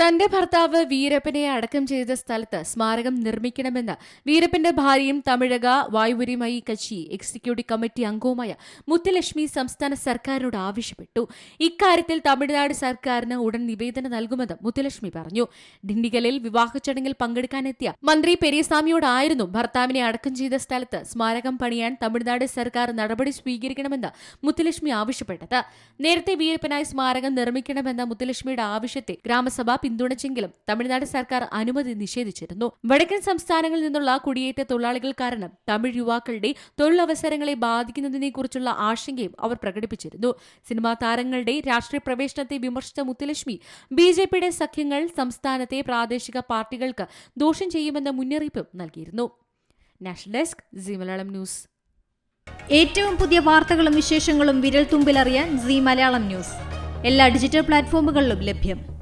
തന്റെ ഭർത്താവ് വീരപ്പനെ അടക്കം ചെയ്ത സ്ഥലത്ത് സ്മാരകം നിർമ്മിക്കണമെന്ന് വീരപ്പന്റെ ഭാര്യയും തമിഴക വായുവരിമയി കച്ചി എക്സിക്യൂട്ടീവ് കമ്മിറ്റി അംഗവുമായ മുത്തുലക്ഷ്മി സംസ്ഥാന സർക്കാരിനോട് ആവശ്യപ്പെട്ടു. ഇക്കാര്യത്തിൽ തമിഴ്നാട് സർക്കാരിന് ഉടൻ നിവേദനം നൽകുമെന്ന് മുത്തുലക്ഷ്മി പറഞ്ഞു. ഡിണ്ടിഗലിൽ വിവാഹ ചടങ്ങിൽ പങ്കെടുക്കാനെത്തിയ മന്ത്രി പെരിയസ്വാമിയോടായിരുന്നു ഭർത്താവിനെ അടക്കം ചെയ്ത സ്ഥലത്ത് സ്മാരകം പണിയാൻ തമിഴ്നാട് സർക്കാർ നടപടി സ്വീകരിക്കണമെന്ന് മുത്തുലക്ഷ്മി ആവശ്യപ്പെട്ടത്. നേരത്തെ വീരപ്പനായി സ്മാരകം നിർമ്മിക്കണമെന്ന മുത്തുലക്ഷ്മിയുടെ ആവശ്യത്തെ ഗ്രാമസഭ പിന്തുണച്ചെങ്കിലും തമിഴ്നാട് സർക്കാർ അനുമതി നിഷേധിച്ചിരുന്നു. വടക്കൻ സംസ്ഥാനങ്ങളിൽ നിന്നുള്ള കുടിയേറ്റ തൊഴിലാളികൾ കാരണം തമിഴ് യുവാക്കളുടെ തൊഴിലവസരങ്ങളെ ബാധിക്കുന്നതിനെക്കുറിച്ചുള്ള ആശങ്കയും അവർ പ്രകടിപ്പിച്ചിരുന്നു. സിനിമാ താരങ്ങളുടെ രാഷ്ട്രീയ പ്രവേശനത്തെ വിമർശിച്ച മുത്തുലക്ഷ്മി ബി ജെ പിയുടെ സഖ്യങ്ങൾ സംസ്ഥാനത്തെ പ്രാദേശിക പാർട്ടികൾക്ക് ദോഷം ചെയ്യുമെന്ന മുന്നറിയിപ്പും നൽകിയിരുന്നു. National desk Zee Malayalam news. ഏറ്റവും പുതിയ വാർത്തകളും വിശേഷങ്ങളും വിരൽ തുമ്പിലറിയാൻ സി മലയാളം ന്യൂസ്. എല്ലാ ഡിജിറ്റൽ പ്ലാറ്റ്ഫോമുകളിലും ലഭ്യം.